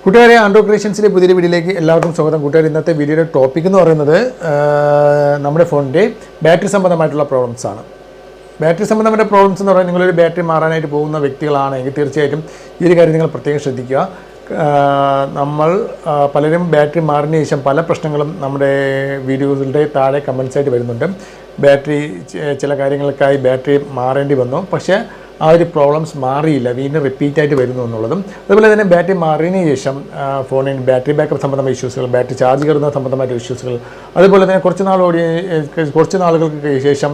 കൂട്ടുകാരെ ആൻഡ്രോ ക്രിയേഷൻസിലെ പുതിയ വീഡിയോയിലേക്ക് എല്ലാവർക്കും സ്വാഗതം. കൂട്ടുകാർ ഇന്നത്തെ വീഡിയോയുടെ ടോപ്പിക് എന്ന് പറയുന്നത് നമ്മുടെ ഫോണിന്റെ ബാറ്ററി സംബന്ധമായിട്ടുള്ള പ്രോബ്ലംസ് ആണ്. ബാറ്ററി സംബന്ധമായ പ്രോബ്ലംസ് എന്ന് പറഞ്ഞാൽ നിങ്ങളൊരു ബാറ്ററി മാറാനായിട്ട് പോകുന്ന വ്യക്തികളാണെങ്കിൽ തീർച്ചയായിട്ടും ഈ ഒരു കാര്യം നിങ്ങൾ പ്രത്യേകം ശ്രദ്ധിക്കുക. നമ്മൾ പലരും ബാറ്ററി മാറിന് ശേഷം പല പ്രശ്നങ്ങളും നമ്മുടെ വീഡിയോകളുടെ താഴെ കമൻസായിട്ട് വരുന്നുണ്ട്. ബാറ്ററി ചില കാര്യങ്ങൾക്കായി ബാറ്ററി മാറേണ്ടി വന്നു. പക്ഷേ ആ ഒരു പ്രോബ്ലംസ് മാറിയില്ല. വീണ്ടും റിപ്പീറ്റായിട്ട് വരുന്നു എന്നുള്ളതും. അതുപോലെ തന്നെ ബാറ്ററി മാറിയതിന് ശേഷം ഫോണിന് ബാറ്ററി ബാക്കപ്പ് സംബന്ധമായ ഇഷ്യൂസുകൾ ബാറ്ററി ചാർജ് കയറുന്ന സംബന്ധമായിട്ട് ഇഷ്യൂസുകൾ അതുപോലെ തന്നെ കുറച്ച് നാൾ ഓടി കുറച്ച് നാളുകൾക്ക് ശേഷം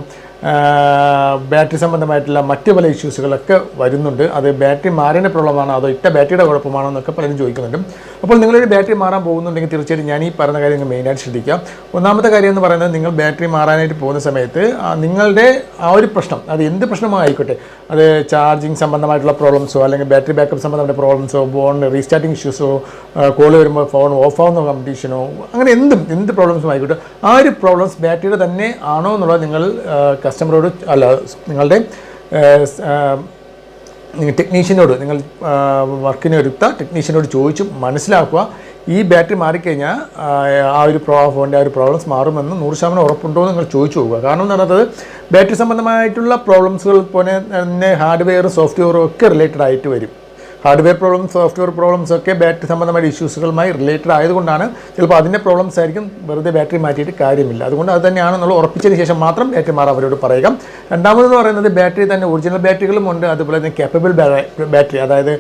ബാറ്ററി സംബന്ധമായിട്ടുള്ള മറ്റ് പല ഇഷ്യൂസുകളൊക്കെ വരുന്നുണ്ട്. അത് ബാറ്ററി മാറിയതിന്റെ പ്രോബ്ലമാണോ അതോ ഇട്ട ബാറ്ററിയുടെ കുഴപ്പമാണോ എന്നൊക്കെ പലരും ചോദിക്കുന്നുണ്ട്. അപ്പോൾ നിങ്ങളൊരു ബാറ്ററി മാറാൻ പോകുന്നുണ്ടെങ്കിൽ തീർച്ചയായിട്ടും ഞാൻ ഈ പറഞ്ഞ കാര്യം മെയിനായിട്ട് ശ്രദ്ധിക്കാം ഒന്നാമത്തെ കാര്യം എന്ന് പറയുന്നത് നിങ്ങൾ ബാറ്ററി മാറാനായിട്ട് പോകുന്ന സമയത്ത് നിങ്ങളുടെ ആ ഒരു പ്രശ്നം അത് എന്ത് പ്രശ്നമായിക്കോട്ടെ അത് ചാർജിങ് സംബന്ധമായിട്ടുള്ള പ്രോബ്ലംസോ അല്ലെങ്കിൽ ബാറ്ററി ബാക്കപ്പ് സംബന്ധമായ പ്രോബ്ലംസോ ഫോൺ റീസ്റ്റാർട്ടിങ് ഇഷ്യൂസോ കോൾ വരുമ്പോൾ ഫോൺ ഓഫ് ആവുന്ന കമ്പറ്റീഷനോ അങ്ങനെ എന്തും എന്ത് പ്രോബ്ലംസും ആയിക്കോട്ടെ ആ ഒരു പ്രോബ്ലംസ് ബാറ്ററിയുടെ തന്നെ ആണോ എന്നുള്ളത് നിങ്ങൾ കസ്റ്റമറോട് അല്ല നിങ്ങളുടെ ടെക്നീഷ്യനോട് നിങ്ങൾ വർക്കിനെ എടുത്ത ടെക്നീഷ്യനോട് ചോദിച്ച് മനസ്സിലാക്കുക ഈ ബാറ്ററി മാറിക്കഴിഞ്ഞാൽ ആ ഒരു പ്രോ ഫോണിന്റെ ആ ഒരു പ്രോബ്ലംസ് മാറുമെന്ന് നൂറ് ശതമാനം ഉറപ്പുണ്ടോ എന്ന് നിങ്ങൾ ചോദിച്ചു പോകുക കാരണം എന്ന് പറയുന്നത് ബാറ്ററി സംബന്ധമായിട്ടുള്ള പ്രോബ്ലംസുകൾ പോലെ തന്നെ ഹാർഡ്വെയറും സോഫ്റ്റ്വെയറും ഒക്കെ റിലേറ്റഡ് ആയിട്ട് വരും. ഹാർഡ്വെയർ പ്രോബ്ലംസ് സോഫ്റ്റ്വെയർ പ്രോബ്ലംസ് ഒക്കെ ബാറ്ററി സംബന്ധമായ ഇഷ്യൂസുകളുമായി റിലേറ്റഡ് ആയതുകൊണ്ടാണ് ചിലപ്പോൾ അതിന്റെ പ്രോബ്ലംസ് ആയിരിക്കും വെറുതെ ബാറ്ററി മാറ്റിയിട്ട് കാര്യമില്ല. അതുകൊണ്ട് അത് തന്നെയാണെന്നുള്ള ഉറപ്പിച്ചതിന് ശേഷം മാത്രം ബാറ്ററി മാറാൻ അവരോട് പറയുക. രണ്ടാമതെന്ന് പറയുന്നത് ബാറ്ററി തന്നെ ഒറിജിനൽ ബാറ്ററികളും ഉണ്ട് അതുപോലെ തന്നെ കേപ്പബിൾ ബാറ്ററി അതായത്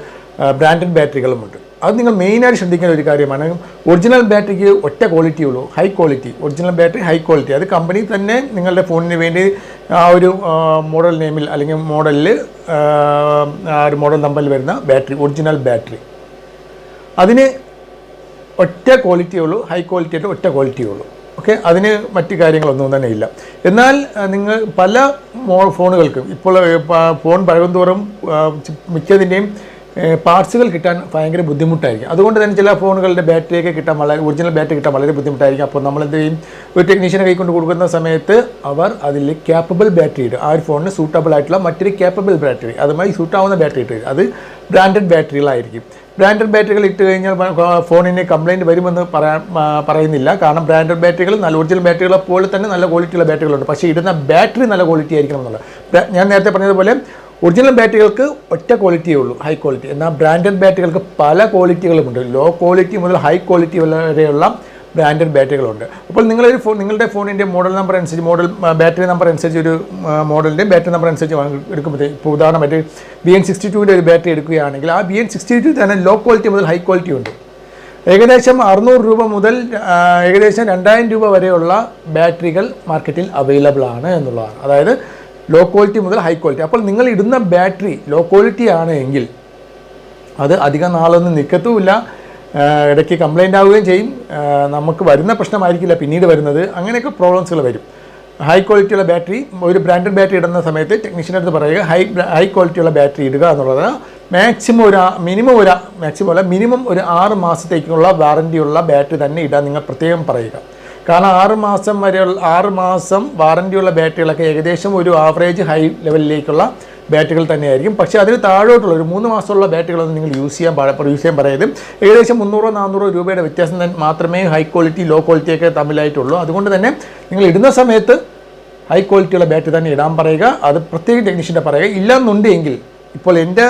ബ്രാൻഡഡ് ബാറ്ററികളുമുണ്ട് അത് നിങ്ങൾ മെയിനായിട്ട് ശ്രദ്ധിക്കേണ്ട ഒരു കാര്യമാണ്. ഒറിജിനൽ ബാറ്ററിക്ക് ഒറ്റ ക്വാളിറ്റി ഉള്ളൂ high quality original battery high quality അത് കമ്പനി തന്നെ നിങ്ങളുടെ ഫോണിന് വേണ്ടി ആ ഒരു മോഡൽ നെയിമിൽ അല്ലെങ്കിൽ മോഡലിൽ ആ ഒരു മോഡൽ നമ്പറിൽ വരുന്ന ബാറ്ററി ഒറിജിനൽ ബാറ്ററി അതിന് ഒറ്റ ക്വാളിറ്റിയേ ഉള്ളൂ ഹൈ ക്വാളിറ്റി ആയിട്ട് ഒറ്റ ക്വാളിറ്റിയേ ഉള്ളൂ. ഓക്കെ അതിന് മറ്റ് കാര്യങ്ങളൊന്നും തന്നെ ഇല്ല. എന്നാൽ നിങ്ങൾ പല ഫോണുകൾക്കും ഇപ്പോൾ ഫോൺ പഴകുന്തോറും മിക്കതിന്റെയും പാർട്സുകൾ കിട്ടാൻ ഭയങ്കര ബുദ്ധിമുട്ടായിരിക്കും. അതുകൊണ്ട് തന്നെ ചില ഫോണുകളുടെ ബാറ്ററിയൊക്കെ കിട്ടാൻ വളരെ ഒറിജിനൽ ബാറ്ററി കിട്ടാൻ വളരെ ബുദ്ധിമുട്ടായിരിക്കും. അപ്പോൾ നമ്മൾ എന്ത് ചെയ്യും? ഒരു ടെക്നീഷ്യനെ കൈക്കൊണ്ട് കൊടുക്കുന്ന സമയത്ത് അവർ അതിൽ ക്യാപ്പബിൾ ബാറ്ററി ഇടും. ആ ഒരു ഫോണിന് സൂട്ടബിൾ ആയിട്ടുള്ള മറ്റൊരു ക്യാപ്പബിൾ ബാറ്ററി അതുമായി സൂട്ടാവുന്ന ബാറ്ററി ഇട്ട് അത് ബ്രാൻഡഡ് ബാറ്ററികളായിരിക്കും ബ്രാൻഡഡ് ബാറ്ററികൾ ഇട്ട് കഴിഞ്ഞാൽ ഫോണിന് കംപ്ലൈന്റ് വരുമെന്ന് പറയാൻ പറയുന്നില്ല. കാരണം ബ്രാൻഡഡ് ബാറ്ററികൾ നല്ല ഒറിജിനൽ ബാറ്ററികളെ പോലെ തന്നെ നല്ല ക്വാളിറ്റിയുള്ള ബാറ്ററികളുണ്ട് പക്ഷേ ഇടുന്ന ബാറ്ററി നല്ല ക്വാളിറ്റി ആയിരിക്കണം എന്നുള്ളത്. ഞാൻ നേരത്തെ പറഞ്ഞതുപോലെ ഒറിജിനൽ ബാറ്റുകൾക്ക് ഒറ്റ ക്വാളിറ്റിയേ ഉള്ളൂ ഹൈ ക്വാളിറ്റി എന്നാൽ ബ്രാൻഡഡ് ബാറ്റുകൾക്ക് പല ക്വാളിറ്റികളുമുണ്ട് ലോ ക്വാളിറ്റി മുതൽ ഹൈ ക്വാളിറ്റി വരെയുള്ള ബ്രാൻഡഡ് ബാറ്ററികളുണ്ട്. അപ്പോൾ നിങ്ങളൊരു ഫോൺ നിങ്ങളുടെ ഫോണിന്റെ മോഡൽ നമ്പർ അനുസരിച്ച് മോഡൽ ബാറ്ററി നമ്പർ അനുസരിച്ച് ഒരു മോഡലിന്റെ ബാറ്ററി നമ്പർ അനുസരിച്ച് എടുക്കുമ്പോഴത്തേക്ക് ഇപ്പോൾ ഉദാഹരണമായിട്ട് ബി എൻ സിക്സ്റ്റി ടുവിന്റെ ഒരു ബാറ്ററി എടുക്കുകയാണെങ്കിൽ ആ ബി എൻ സിക്സ്റ്റി ടു തന്നെ ലോ ക്വാളിറ്റി മുതൽ ഹൈ ക്വാളിറ്റി ഉണ്ട്. ഏകദേശം അറുന്നൂറ് രൂപ മുതൽ ഏകദേശം രണ്ടായിരം രൂപ വരെയുള്ള ബാറ്ററികൾ മാർക്കറ്റിൽ അവൈലബിൾ ആണ് എന്നുള്ളതാണ്. അതായത് ലോ ക്വാളിറ്റി മുതൽ ഹൈ ക്വാളിറ്റി അപ്പോൾ നിങ്ങൾ ഇടുന്ന ബാറ്ററി ലോ ക്വാളിറ്റി ആണ് എങ്കിൽ അത് അധികം നാളൊന്നും നിൽക്കത്തുമില്ല ഇടയ്ക്ക് കംപ്ലൈന്റ് ആവുകയും ചെയ്യും. നമുക്ക് വരുന്ന പ്രശ്നമായിരിക്കില്ല പിന്നീട് വരുന്നത്. അങ്ങനെയൊക്കെ പ്രോബ്ലംസുകൾ വരും. ഹൈ ക്വാളിറ്റിയുള്ള ബാറ്ററി ഒരു ബ്രാൻഡഡ് ബാറ്ററി ഇടുന്ന സമയത്ത് ടെക്നീഷ്യന്റെ അടുത്ത് പറയുക ഹൈ ഹൈ ക്വാളിറ്റിയുള്ള ബാറ്ററി ഇടുക എന്നുള്ളത് മാക്സിമം ഒരു മിനിമം ഒരു മാക്സിമം അല്ല മിനിമം ഒരു ആറ് മാസത്തേക്കുള്ള വാറന്റിയുള്ള ബാറ്ററി തന്നെ ഇടാൻ നിങ്ങൾ പ്രത്യേകം പറയുക. കാരണം ആറ് മാസം വരെയുള്ള ആറ് മാസം വാറന്റിയുള്ള ബാറ്ററികളൊക്കെ ഏകദേശം ഒരു ആവറേജ് ഹൈ ലെവലിലേക്കുള്ള ബാറ്ററികൾ തന്നെയായിരിക്കും. പക്ഷേ അതിന് താഴോട്ടുള്ള ഒരു മൂന്ന് മാസമുള്ള ബാറ്ററികളൊന്നും നിങ്ങൾ യൂസ് ചെയ്യാൻ പാടില്ല യൂസ് ചെയ്യാൻ പറയരുത്. ഏകദേശം മുന്നൂറോ നാനൂറോ രൂപയുടെ വ്യത്യാസം തന്നെ മാത്രമേ ഹൈ ക്വാളിറ്റി ലോ ക്വാളിറ്റിയൊക്കെ തമ്മിലായിട്ടുള്ളൂ. അതുകൊണ്ട് തന്നെ നിങ്ങൾ ഇടുന്ന സമയത്ത് ഹൈ ക്വാളിറ്റിയുള്ള ബാറ്ററി തന്നെ ഇടാൻ പറയുക. അത് പ്രത്യേക ടെക്നീഷ്യന്റെ പറയുക. ഇല്ലെന്നുണ്ടെങ്കിൽ ഇപ്പോൾ എന്റെ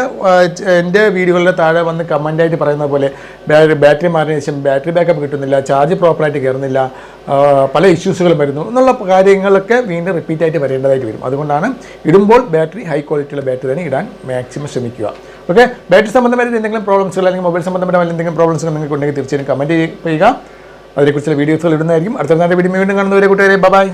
എന്റെ വീഡിയോകളുടെ താഴെ വന്ന് കമന്റായിട്ട് പറയുന്ന പോലെ ബാറ്ററി മാറിയ ശേഷം ബാറ്ററി ബാക്കപ്പ് കിട്ടുന്നില്ല ചാർജ് പ്രോപ്പറായിട്ട് കയറുന്നില്ല പല ഇഷ്യൂസുകളും വരുന്നു എന്നുള്ള കാര്യങ്ങളൊക്കെ വീണ്ടും റിപ്പീറ്റ് ആയിട്ട് വരേണ്ടതായിട്ട് വരും. അതുകൊണ്ടാണ് ഇടുമ്പോൾ ബാറ്ററി ഹൈ ക്വാളിറ്റിയുള്ള ബാറ്ററി തന്നെ ഇടാൻ മാക്സിമം ശ്രമിക്കുക. ഓക്കെ ബാറ്ററി സംബന്ധമായിട്ട് എന്തെങ്കിലും പ്രോബ്ലംസുകൾ അല്ലെങ്കിൽ മൊബൈൽ സംബന്ധമായ എന്തെങ്കിലും പ്രോബ്ലംസുകൾ നിങ്ങൾക്ക് ഉണ്ടെങ്കിൽ തീർച്ചയായും കമന്റ് ചെയ്യുക. അതിനെക്കുറിച്ചുള്ള വീഡിയോസുകൾ ഇടുന്നതായിരിക്കും. അടുത്ത നാളെ വീഡിയോ വീണ്ടും കാണുന്നവരെ കൂട്ടുകാരെ ബൈ